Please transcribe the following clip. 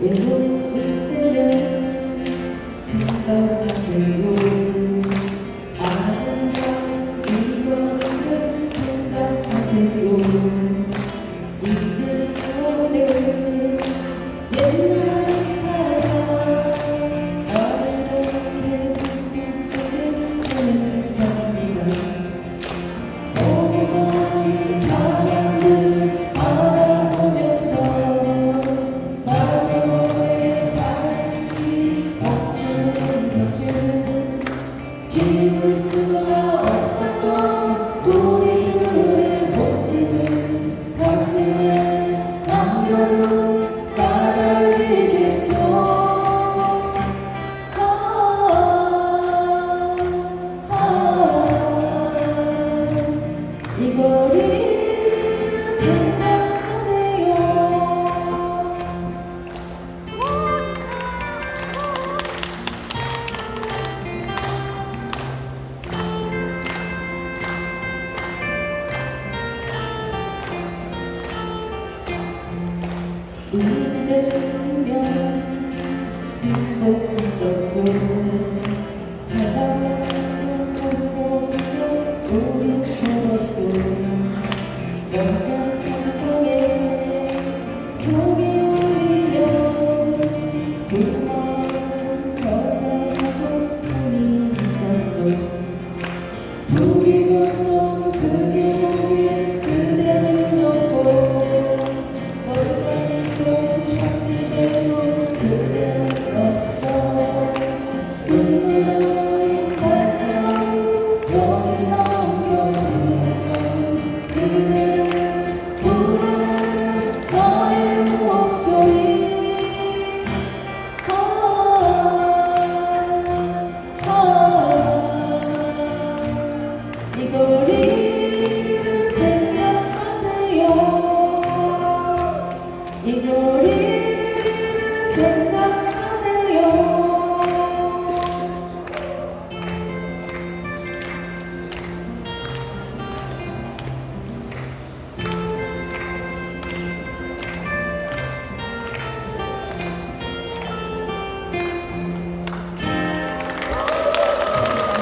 외로울 때면 생각하세요. 아름다운 이번을 생각하세요. tears flow. 이대면 행복했었죠 차가운 손톱 보며 우린 걸었죠 Oh.